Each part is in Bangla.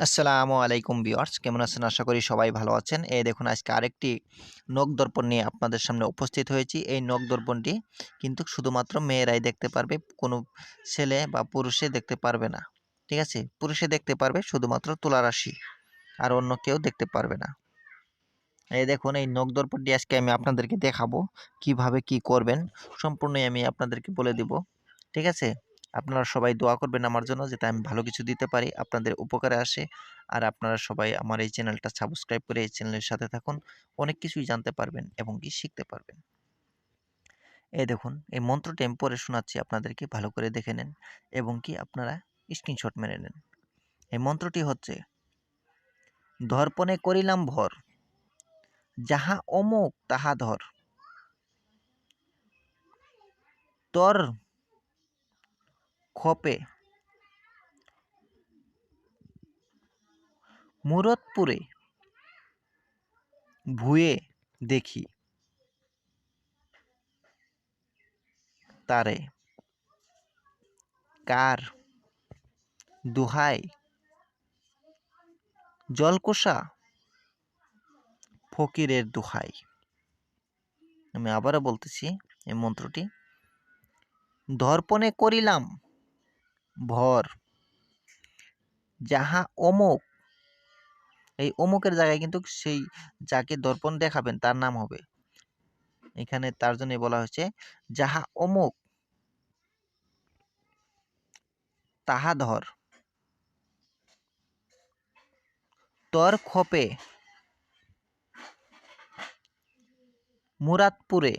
আসসালামু আলাইকুম ভিউয়ার্স, কেমন আছেন? আশা করি সবাই ভালো আছেন। এই দেখুন, আজকে আরেকটি নখ দর্পণ নিয়ে আপনাদের সামনে উপস্থিত হয়েছি। এই নখ দর্পণটি কিন্তু শুধুমাত্র মেয়েরাই দেখতে পারবে, কোনো ছেলে বা পুরুষে দেখতে পারবে না। ঠিক আছে? পুরুষে দেখতে পারবে, শুধুমাত্র তুলারাশি আর অন্য কেউ দেখতে পারবে না। এই দেখুন, এই নখ দর্পণটি আজকে আমি আপনাদেরকে দেখাবো, কীভাবে কি করবেন, সম্পূর্ণই আমি আপনাদেরকে বলে দিব। ঠিক আছে? আপনারা সবাই দোয়া করবেন আমার জন্য যাতে আমি ভালো কিছু দিতে পারি, আপনাদের উপকারে আসে। আর আপনারা সবাই আমার এই চ্যানেলটা সাবস্ক্রাইব করে এই চ্যানেলের সাথে থাকুন, অনেক কিছুই জানতে পারবেন এবং কি শিখতে পারবেন। এই দেখুন, এই মন্ত্রটি আমি পরে শোনাচ্ছি, আপনাদেরকে ভালো করে দেখে নেন এবং কি আপনারা স্ক্রিনশট মেনে নেন। এই মন্ত্রটি হচ্ছে ধর্পণে করিলাম ভর, যাহা অমুক তাহা ধর। তোর খপে। মুরতপুরে ভুয়ে দেখি। তারে কার দুহাই জলকোষা ফকিরের দুহাই আমি আবারও বলতেছি এই মন্ত্রটি। দর্পণে করিলাম ভর। যাহা অমুক, এই অমুকের জায়গায় কিন্তু সেই যাকে দর্পণ দেখাবেন তার নাম হবে। এখানে তার জন্য বলা হয়েছে, যাহা অমুক, তাহা ধর। তর খপে, মুরাদপুরে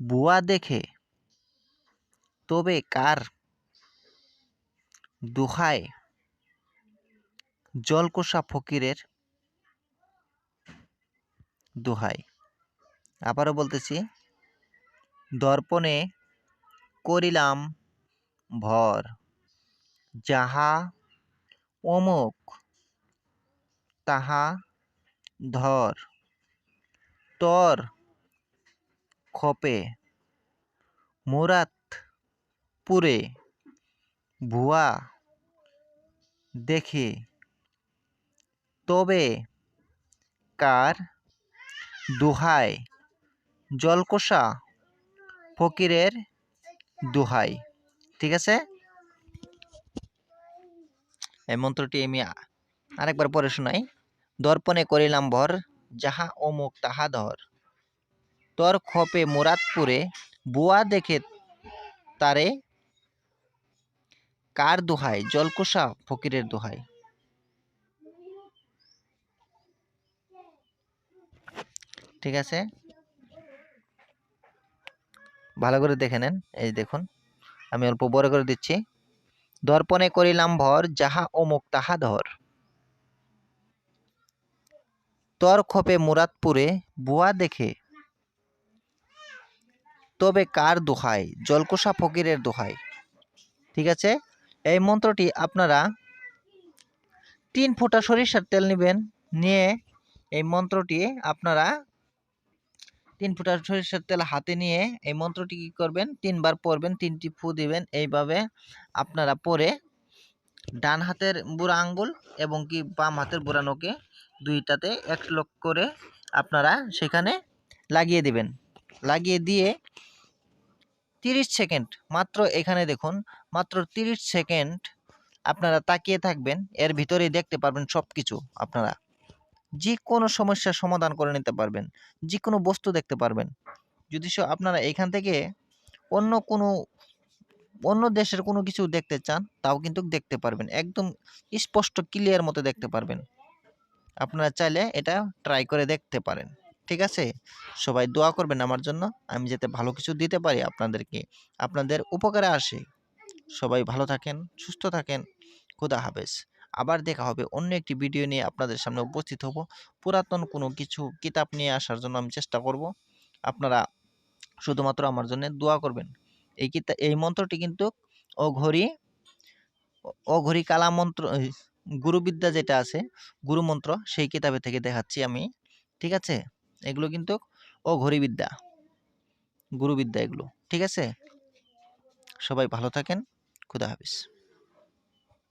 বুয়া দেখে। তবে কার? দুহায়। জলকোষা ফকিরের দুহাই আবারও বলতেছি, দর্পণে করিলাম ভর, যাহা অমুক তাহা ধর, তর খপে, মুরাদপুরে ভুয়া দেখে, তবে কার দুহাই জলকোষা ফকিরের দুহাই ঠিক আছে? এই মন্ত্রটি আমি আরেকবার পরে শোনাই। দর্পণে করিলাম ভর, যাহা অমুক তাহা ধর। তোর খপে মুরাদপুরে বুয়া দেখে তারে কার দোহায়? জলকোষা ফকিরের দোহায়। ঠিক আছে? ভালো করে দেখে নেন। এই দেখুন, আমি অল্প বড় করে দিচ্ছি। দর্পণে করিলাম ভর, যাহা অমুক তাহা ধর। তর খপে মুরাদপুরে বুয়া দেখে তবে কার দোহাই জলকোষা ফকিরের দোহাই ঠিক আছে? এই মন্ত্রটি আপনারা তিন ফোঁটা সরিষার তেল নেবেন, নিয়ে এই মন্ত্রটি আপনারা তিন ফোঁটা সরিষার তেল হাতে নিয়ে এই মন্ত্রটি কী করবেন? তিনবার পড়বেন তিনটি ফু দিবেন, এইভাবে আপনারা পরে ডান হাতের বুড়া আঙ্গুল এবং কি বাম হাতের বুড়া নখে দুইটাতে এক লক করে আপনারা সেখানে লাগিয়ে দিবেন। লাগিয়ে দিয়ে তিরিশ সেকেন্ড, মাত্র এখানে দেখুন, মাত্র তিরিশ সেকেন্ড আপনারা তাকিয়ে থাকবেন, এর ভিতরেই দেখতে পারবেন সব কিছু আপনারা। যে কোনো সমস্যার সমাধান করে নিতে পারবেন যে কোনো বস্তু দেখতে পারবেন। যদি আপনারা এখান থেকে অন্য কোনো, অন্য দেশের কোনো কিছু দেখতে চান, তাও কিন্তু দেখতে পারবেন, একদম স্পষ্ট ক্লিয়ার মতো দেখতে পারবেন। আপনারা চাইলে এটা ট্রাই করে দেখতে পারেন। ঠিক আছে? সবাই দোয়া করবেন আমার জন্য। আমি যাতে ভালো কিছু দিতে পারি আপনাদেরকে। আপনাদের উপকারে আসে। সবাই ভালো থাকেন, সুস্থ থাকেন। খুদা হাফেজ। আবার দেখা হবে অন্য একটি ভিডিও নিয়ে আপনাদের সামনে উপস্থিত হব। পুরাতন কোনো কিছু কিতাব নিয়ে আসার জন্য আমি চেষ্টা করব। আপনারা শুধুমাত্র আমার জন্য দোয়া করবেন। এই কিতা, এই মন্ত্রটি কিন্তু অঘরি অঘরি কালা মন্ত্র গুরুবিদ্যা যেটা আছে, গুরুমন্ত্র, সেই কিতাবে থেকে দেখাচ্ছি আমি। ঠিক আছে? এগুলো কিন্তু ও অঘরিবিদ্যা গুরুবিদ্যা এগুলো ঠিক আছে? সবাই ভালো থাকেন খুদা হাফিজ।